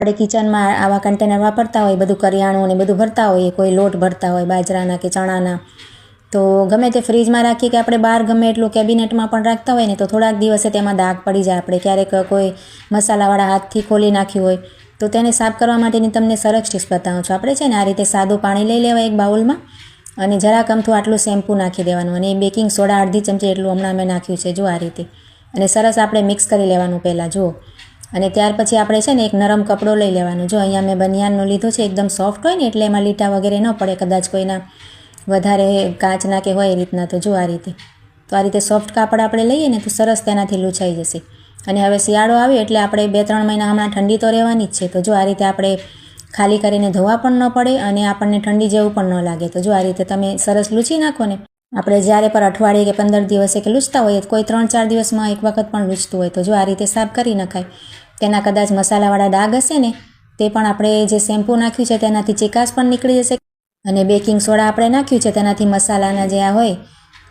આપણે કિચનમાં આવા કન્ટેનર વાપરતા હોય, બધું કરિયાણું ને બધું ભરતા હોઈએ, કોઈ લોટ ભરતા હોય, બાજરાના કે ચણાના, તો ગમે તે ફ્રીજમાં રાખીએ કે આપણે બહાર ગમે એટલું કેબિનેટમાં પણ રાખતા હોય ને, તો થોડાક દિવસે તેમાં દાગ પડી જાય આપણે. ક્યારેક કોઈ મસાલાવાળા હાથથી ખોલી નાખ્યું હોય, તો તેને સાફ કરવા માટેની તમને સરસ ટીપ્સ બતાવું છું. આપણે છે ને આ રીતે સાદું પાણી લઈ લેવાય એક બાઉલમાં અને જરાક અમથું આટલું શેમ્પૂ નાખી દેવાનું અને બેકિંગ સોડા અડધી ચમચી એટલું હમણાં મેં નાખ્યું છે, જો આ રીતે. અને સરસ આપણે મિક્સ કરી લેવાનું પહેલાં, જુઓ. અને ત્યાર પછી આપણે છે ને એક નરમ કપડો લઈ લેવાનો. જો અહીંયા મેં બનિયાનનો લીધો છે, એકદમ સોફ્ટ હોય ને, એટલે એમાં લીટા વગેરે ન પડે, કદાચ કોઈના વધારે કાચના કે હોય એ રીતના. તો જો આ રીતે. તો આ રીતે સોફ્ટ કાપડ આપણે લઈએ ને, તો સરસ તેનાથી લૂછાઈ જશે. અને હવે શિયાળો આવ્યો એટલે આપણે બે ત્રણ મહિના હમણાં ઠંડી તો રહેવાની જ છે. તો જો આ રીતે આપણે ખાલી કરીને ધોવા પણ ન પડે અને આપણને ઠંડી જેવું પણ ન લાગે. તો જો આ રીતે તમે સરસ લૂછી નાખો ને આપણે જ્યારે પણ અઠવાડિયે કે પંદર દિવસે કે લૂછતા હોઈએ, કોઈ ત્રણ ચાર દિવસમાં એક વખત પણ લૂછતું હોય. તો જો આ રીતે સાફ કરી નખાય. તેના કદાચ મસાલાવાળા ડાઘ હશે ને, તે પણ આપણે જે શેમ્પૂ નાખ્યું છે તેનાથી ચિકાસ પણ નીકળી જશે. અને બેકિંગ સોડા આપણે નાખ્યું છે તેનાથી મસાલાના જે આ હોય,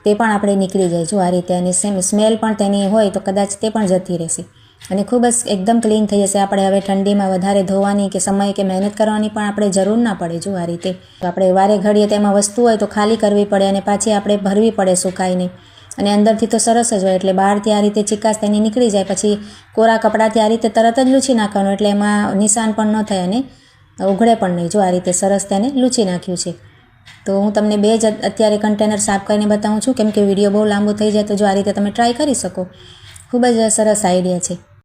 તે પણ આપણે નીકળી જાય. જો આ રીતે અને સેમ સ્મેલ પણ તેની હોય, તો કદાચ તે પણ જતી રહેશે. અને ખૂબ જ એકદમ ક્લીન થઈ જશે. આપણે હવે ઠંડીમાં વધારે ધોવાની કે સમય કે મહેનત કરવાની પણ આપણે જરૂર ના પડે જો આ રીતે. આપણે વારે ઘડીએ તેમાં વસ્તુ હોય તો ખાલી કરવી પડે અને પાછી આપણે ભરવી પડે સુકાઈને. અને અંદરથી તો સરસ જ હોય એટલે બહારથી આ રીતે ચિકાસ તેની નીકળી જાય. પછી કોરા કપડાથી આ રીતે તરત જ લૂછી નાખવાનું એટલે એમાં નિશાન પણ ન થાય અને ઉઘડે પણ નહીં. જો આ રીતે સરસ તેને લૂછી નાખ્યું છે. તો હું તમને બે જ અત્યારે કન્ટેનર સાફ કરીને બતાવું છું. કેમ કે વીડિયો બહુ લાંબો થઈ જાય તો જો આ રીતે તમે ટ્રાય કરી શકો. ખૂબ જ સરસ આઈડિયા છે.